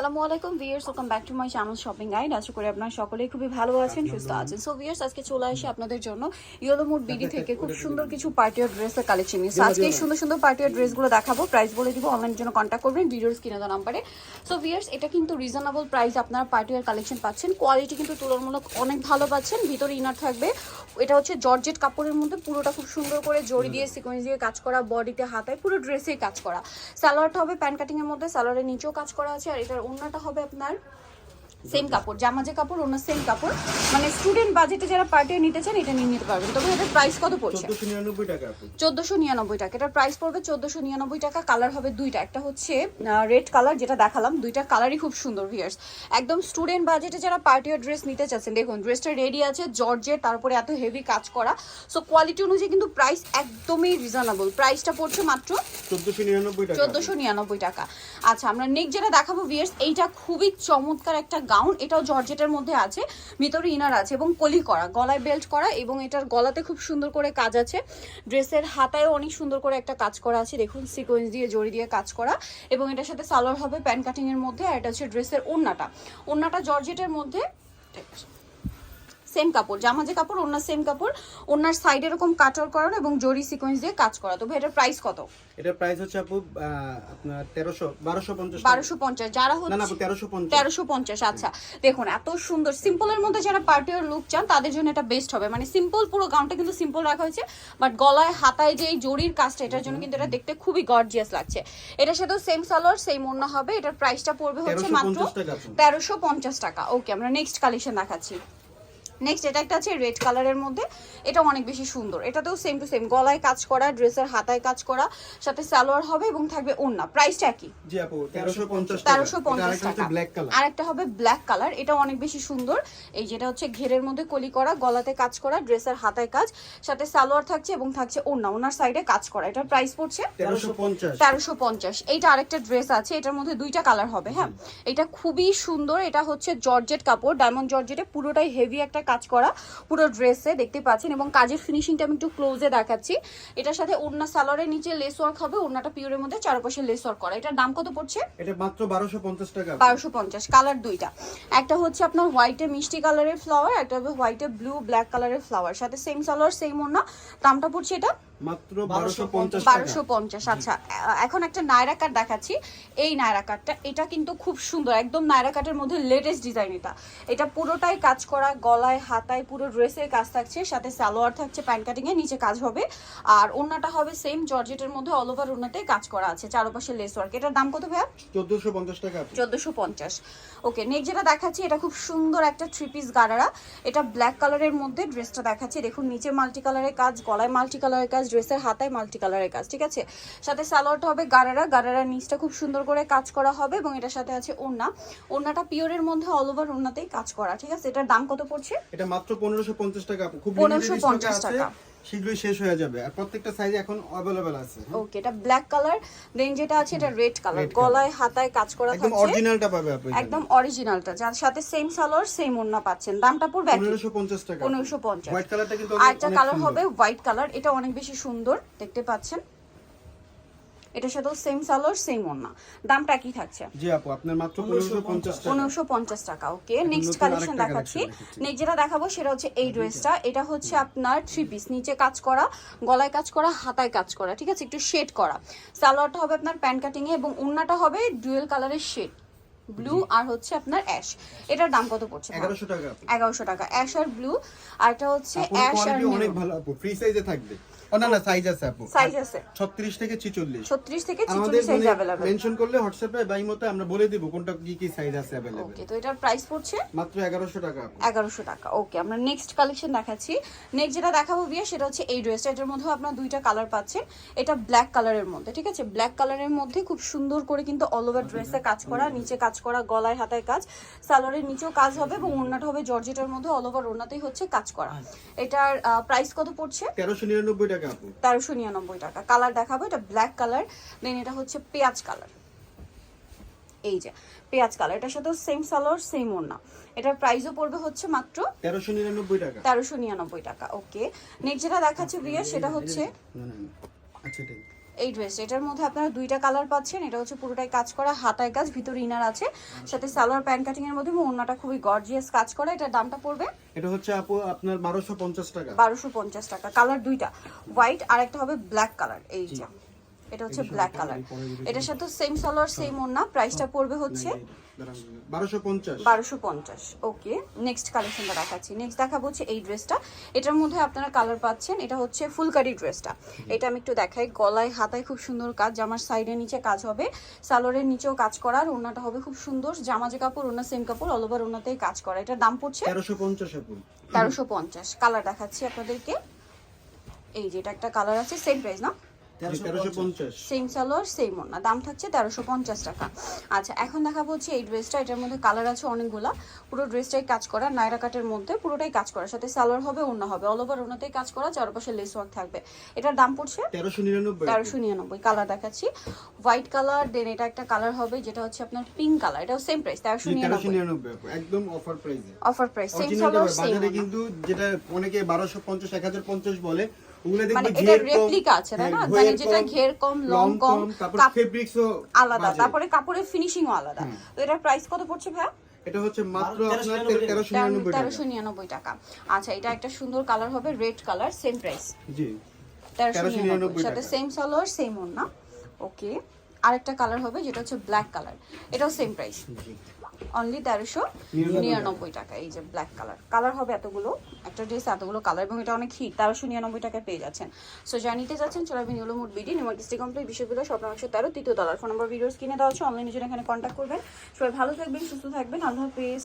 আসসালামু আলাইকুম viewers welcome back to my channel shopping guide আশা করি আপনারা সকলেই খুবই ভালো আছেন সুস্থ আছেন। সো ভিয়ার্স আজকে চলে আসি আপনাদের জন্য ইয়েলো মুড বিডি থেকে। খুব সুন্দর কিছু পার্টিয়ার ড্রেসের কালেকশন নিয়ে আজকে সুন্দর সুন্দর পার্টিয়ার ড্রেসগুলো দেখাবো। প্রাইস বলে দিব অনলাইনের জন্য কন্ট্যাক্ট করবেন ভিডিওস কিনে দেওয়া নাম্বারে সো ভিয়ার্স এটা কিন্তু রিজনেবল প্রাইস আপনারা পার্টিয়ার কালেকশন পাচ্ছেন। কোয়ালিটি কিন্তু তুলনামূলক অনেক ভালো পাচ্ছেন। ভিতরে ইনার থাকবে। এটা হচ্ছে জর্জেট কাপড়ের মধ্যে পুরোটা খুব সুন্দর করে জড়ি দিয়ে সিকোয়েন্স দিয়ে কাজ করা বডিতে হাতায় পুরো ড্রেসেই কাজ করা। সালোয়ারটা হবে প্যান্ট কাটিং এর মধ্যে সালোয়ারের নিচেও কাজ করা আছে। আর এটার ওড়নাটা হবে আপনার সেম কাপড় জামা যে কাপড় ওনার সেম কাপড়। মানে স্টুডেন্ট বাজেটে যারা পার্টি নিতে চান এটা নিয়ে নিতে পারবেন। তবে এটার প্রাইস কত পড়ছে? চোদ্দশো নিরানব্বই টাকা এটার প্রাইস পড়বে চোদ্দশো নিরানব্বই টাকা। কালার হবে দুইটা। একটা হচ্ছে রেড কালার যেটা দেখালাম দুইটা কালারই খুব সুন্দর ভিয়ার্স একদম স্টুডেন্ট বাজেটে যারা পার্টির ড্রেস নিতে চাচ্ছেন দেখুন ড্রেসটা রেডি আছে জর্জের তারপরে এত হেভি কাজ করা। সো কোয়ালিটি অনুযায়ী কিন্তু প্রাইস একদমই রিজনেবল প্রাইসটা পড়ছে মাত্র চোদ্দশো নিরানব্বই টাকা। চোদ্দশো নিরানব্বই টাকা। আচ্ছা আমরা নেক্সট যেটা দেখাবো ভিয়ার্স এইটা খুবই চমৎকার একটা গাউন, এটাও জর্জেটের মধ্যে আছে, ভিতরে ইনার আছে এবং কলি করা, গলায় বেল্ট করা এবং এটার গলাতে খুব সুন্দর করে কাজ আছে। ড্রেসের হাতায়ও অনেক সুন্দর করে একটা কাজ করা আছে, দেখুন সিকোয়েন্স দিয়ে, জড়ি দিয়ে কাজ করা এবং এটার সাথে সালোয়ার হবে প্যান্ট কাটিংয়ের মধ্যে আর এটা হচ্ছে ড্রেসের ওন্নাটা ওন্নাটা জর্জেটের মধ্যে সেম কাপড় জামা যে কাপড় ওনার সেম কাপড় ওনার সাইড এরকম কাটার করানো এবং জরি সিকোয়েন্স দিয়ে কাজ করা। তবে এটার প্রাইস কত? এটার প্রাইস হচ্ছে আপু আপনার তেরোশো বারোশো পঞ্চাশ বারোশো পঞ্চাশ যারা না না আপু হচ্ছে তেরোশো পঞ্চাশ। তেরোশো পঞ্চাশ আচ্ছা। দেখুন এত সুন্দর সিম্পলের মধ্যে যারা পার্টির লুক চান তাদের জন্য এটা বেস্ট হবে। মানে সিম্পল পুরো গাউনটা কিন্তু সিম্পল রাখা হয়েছে বাট গলায় হাতায় যে এই জরির কাজটা এটার জন্য কিন্তু এটা দেখতে খুবই গর্জিয়াস লাগছে। এটার সাথেও সেম সালোয়ার সেম ওড়না হবে। এটার প্রাইসটা পড়বে হচ্ছে মাত্র পঞ্চাশ টাকা আপু। তেরোশো পঞ্চাশ টাকা। ওকে আমরা নেক্সট কালেকশন দেখাচ্ছি। নেক্সট এটা একটা আছে রেড কালারের মধ্যে। এটা অনেক বেশি সুন্দর। এটাতেও সেম টু সেম গলায় কাজ করা ড্রেসের হাতায় কাজ করা সাথে সালোয়ার হবে এবং থাকবে ওড়না। প্রাইসটা একই জি আপু তেরোশো পঞ্চাশ টাকা। ব্ল্যাক কালার আর একটা হবে ব্ল্যাক কালার এটা অনেক বেশি সুন্দর। এই যেটা হচ্ছে ঘেরের মধ্যে কলি করা গলাতে কাজ করা ড্রেসের হাতায় কাজ সাথে সালোয়ার থাকছে এবং থাকছে ওড়না। ওনার সাইডে কাজ করা। এটার প্রাইস পড়ছে তেরোশো পঞ্চাশ। এইটা আরেকটা ড্রেস আছে। এটার মধ্যে দুইটা কালার হবে হ্যাঁ? এটা খুবই সুন্দর। এটা হচ্ছে জর্জেট কাপড়। ডায়মন্ড জর্জেটে পুরোটাই হেভি একটা কাজ করা পুরো ড্রেসে দেখতে পাচ্ছেন এবং কাজের ফিনিশিংটা আমি একটু ক্লোজে দেখাচ্ছি। এটার সাথে ওড়না সালোয়ারের নিচে লেস ওয়ার্ক হবে ওড়নাটা পিওরের মধ্যে চারপাশে লেস ওয়ার্ক করা। এটার দাম কত পড়ছে? এটা মাত্র বারোশো পঞ্চাশ টাকা। আপু। বারোশো পঞ্চাশ কালার দুইটা। একটা হচ্ছে আপনার হোয়াইটে মিষ্টি কালারের ফ্লাওয়ার একটা হবে হোয়াইটে ব্লু ব্ল্যাক কালারের ফ্লাওয়ার সাথে সেম সালোয়ার সেম ওড়না। দামটা পড়ছে এটা মাত্র আচ্ছা এখন একটা নায়রা কাট দেখাচ্ছি। এই নায়রা কাটটা এটা কিন্তু খুব সুন্দর একদম নায়রা কাটের মধ্যে লেটেস্ট ডিজাইন এটা। এটা পুরোটাই কাজ করা গলায় হাতায় পুরো ড্রেসের কাজ থাকছে সাথে সালোয়ার থাকছে প্যান্ট কাটিং এ নিচে কাজ হবে। আর ওড়নাটা হবে সেম জর্জেটের মধ্যে অল ওভার ওড়নাতে কাজ করা আছে চারপাশে লেস ওয়ার্ক এটার দাম কত ভাইয়া? চোদ্দশো পঞ্চাশ টাকা আপু। চোদ্দোশো পঞ্চাশ। ওকে নেক্সট যেটা দেখাচ্ছি এটা খুব সুন্দর একটা থ্রি পিস গারারা। এটা ব্ল্যাক কালারের মধ্যে ড্রেসটা দেখাচ্ছি দেখুন নিচে মাল্টি কালারের কাজ গলায় মাল্টি কালারের কাজ ড্রেসের হাতায় মাল্টি কালারের কাজ ঠিক আছে সাথে সালোয়ারটা হবে গারারা গারারা নিচটা খুব সুন্দর করে কাজ করা হবে এবং এটার সাথে আছে ওড়না ওড়নাটা পিওরের মধ্যে অল ওভার ওড়নাতেই কাজ করা ঠিক আছে এটার দাম কত পড়ছে এটা মাত্র পনেরোশো পঞ্চাশ টাকা। খুব পনেরোশো পঞ্চাশ টাকা। শীঘ্রই শেষ হয়ে যাবে। আর প্রত্যেকটা সাইজ এখন अवेलेबल আছে। ওকে এটা ব্ল্যাক কালার দেন যেটা আছে এটা রেড কালার গলায় হাতায় কাজ করা একদম অরিজিনালটা পাবে আপনি একদম অরিজিনালটা যার সাথে সেম সালোয়ার সেম ওন্না পাচ্ছেন। দামটা পড়বে একই। পনেরোশো পঞ্চাশ টাকা। পনেরোশো পঞ্চাশ। হোয়াইট কালারটা কিন্তু একটা কালার হবে হোয়াইট কালার এটা অনেক বেশি সুন্দর। দেখতে পাচ্ছেন? এটার সাথেও সেম সালোয়ার সেম ওড়না। দামটা কি থাকছে? জি আপু আপনার মাত্র পনেরোশো পঞ্চাশ টাকা। পনেরোশো পঞ্চাশ টাকা। ওকে নেক্সট কালেকশন দেখাচ্ছি। নেক্সট যেটা দেখাবো সেটা হচ্ছে এই ড্রেসটা এটা হচ্ছে আপনার থ্রি পিস নিচে কাজ করা গলায় কাজ করা হাতায় কাজ করা ঠিক আছে? একটু শেড করা। সালোয়ারটা হবে আপনার প্যান্ট কাটিং এ এবং ওড়নাটা হবে ডুয়েল কালারের শেড ব্লু আর হচ্ছে আপনার অ্যাশ এটার দাম কত পড়ছে এগারোশো টাকা আপু। এগারোশো টাকা। অ্যাশ আর ব্লু আর এটা হচ্ছে অ্যাশ আর অনেক ভালো আপু ফ্রি সাইজে থাকবে। ও না না সাইজ আছে আপু সাইজ আছে 36 থেকে 46 ছত্রিশ থেকে আমাদের ছিচল্লিশ সাইজ অ্যাভেলেবেল মেনশন করলে হোয়াটসঅ্যাপে বাই মতে আমরা বলে দিব কোনটা কি কি সাইজ আছে अवेलेबल ওকে তো এটার প্রাইস পড়ছে মাত্র 1100 টাকা আপু এগারোশো টাকা ওকে আমরা নেক্সট কালেকশন দেখাচ্ছি নেক্সট যেটা দেখাবো বিয়ে সেটা হচ্ছে এই ড্রেসটা এটার মধ্যেও আপনার দুইটা কালার পাচ্ছেন এটা ব্ল্যাক কালারের মধ্যে ঠিক আছে ব্ল্যাক কালারের মধ্যে খুব সুন্দর করে কিন্তু অল ওভার ড্রেসে কাজ করা নিচে কাজ করা গলায় হাতায় কাজ সালোয়ারের নিচেও কাজ হবে এবং ওড়নাটা হবে জর্জেটের মধ্যে অল ওভার ওড়নাতেই হচ্ছে কাজ করা এটার প্রাইস কত পড়ছে 1399 টাকা আপু তেরোশো নিরানব্বই টাকা। কালার দেখাবো এটা ব্ল্যাক কালার দেন এটা হচ্ছে পেঁয়াজ কালার এই যে পেঁয়াজ কালার এটার সাথেও সেম সালোয়ার সেম ওড়না। এটার প্রাইসও পড়বে হচ্ছে মাত্র 1399 টাকা। তেরোশো নিরানব্বই টাকা ওকে নেক্সট যেটা দেখাচ্ছে প্রিয়া সেটা হচ্ছে না না। আচ্ছা এই ড্রেস এটার মধ্যে আপনারা দুইটা কালার পাচ্ছেন। এটা হচ্ছে পুরোটাই কাজ করা হাতায় কাজ ভিতর ইনার আছে। সাথে সালোয়ার প্যান্ট কাটিং এর মধ্যে ওড়নাটা খুবই গর্জিয়াস কাজ করা। এটার দামটা পড়বে? এটা হচ্ছে আপু আপনার বারোশো পঞ্চাশ টাকা। বারোশো পঞ্চাশ টাকা। কালার দুইটা। হোয়াইট আর একটা হবে ব্ল্যাক কালার এই যে। এটা হচ্ছে ব্ল্যাক কালার এটার সাথে সেম সালোয়ার সেম ওড়না প্রাইসটা পড়বে হচ্ছে ওকে নেক্সট কালেকশনটা দেখাচ্ছি। নেক্সট দেখাবো হচ্ছে এই ড্রেসটা এটার মধ্যে আপনারা কালার পাচ্ছেন এটা হচ্ছে ফুলকারি ড্রেসটা এটা আমি একটু দেখাই। গলায় হাতায় খুব সুন্দর কাজ জামার সাইডের নিচে কাজ হবে। সালোয়ারের নিচেও কাজ করার হবে খুব সুন্দর। জামা যে কাপড় সেম কাপড় অল ওভার কাজ করা। এটার দাম পড়ছে? তেরোশো পঞ্চাশ আপু তেরোশো পঞ্চাশ। কালার দেখাচ্ছি আপনাদেরকে। এই যে এটা একটা কালার আছে সেম প্রাইস না? সেম সালোয়ার সেম ওড়না। দাম থাকছে তেরোশো পঞ্চাশ টাকা। আচ্ছা এখন দেখাবো হচ্ছে এই ড্রেসটা এটার মধ্যে কালার আছে অনেকগুলা। পুরো ড্রেসটাই কাজ করা নাইরা কাটের মধ্যে পুরোটাই কাজ করা। সাথে সালোয়ার হবে ওড়না হবে। অল ওভার কাজ করা চারপাশে লেস ওয়ার্ক থাকবে। এটার দাম পড়ছে তেরোশো নিরানব্বই। তেরোশো নিরানব্বই। কালার দেখাচ্ছি। হোয়াইট কালার দেন এটা একটা কালার হবে যেটা হচ্ছে আপনার পিঙ্ক কালার এটাও সেম প্রাইস তেরোশো তেরোশো নিরানব্বই। নিরানব্বই। একদম অফার প্রাইসে offer price same salwar same কিন্তু যেটা অনেকে বারোশো পঞ্চাশ এক হাজার পঞ্চাশ বলে ওগুলো মানে দেখবে এটা রেপ্লিকা আছে তাই না? হ্যাঁ, মানে যেটা ঘের কম লং কম তারপর ফেব্রিক্সও আলাদা তারপরে কাপড়ের ফিনিশিংও আলাদা। তো এটার প্রাইস কত পড়ছে ভাইয়া? এটা হচ্ছে মাত্র আপনার তেরোশো নিরানব্বই টাকা। আচ্ছা এটা একটা সুন্দর কালার হবে রেড কালার সেম প্রাইস জি। তেরোশো 1399 নিরানব্বই সাথে। সেম সালোয়ার সেম ওকে আরেকটা কালার হবে যেটা হচ্ছে ব্ল্যাক কালার এটাও সেম প্রাইস জি। অনলি তেরোশো নিরানব্বই টাকা। এই যে ব্ল্যাক কালার কালার হবে এতগুলো একটা ড্রেস এতগুলো কালার এবং এটা অনেক হিট তেরোশো নিরানব্বই টাকায় পেয়ে যাচ্ছেন। সো জানিতে যাচ্ছেন চলে আপনি নিউলো মুড বিডি নিউমার ডিস্ট্রিক্ট কমপ্লিট বিশ্ববিদ্যালয় স্বপ্ন একশো তেরো তৃতীয় তলার ফোন নম্বর ভিডিওস কিনে দেওয়া হচ্ছে অনলাইনের জন্য এখানে কন্ট্যাক্ট করবেন। সবাই ভালো থাকবেন সুস্থ থাকবেন আল্লাহ হাফিজ।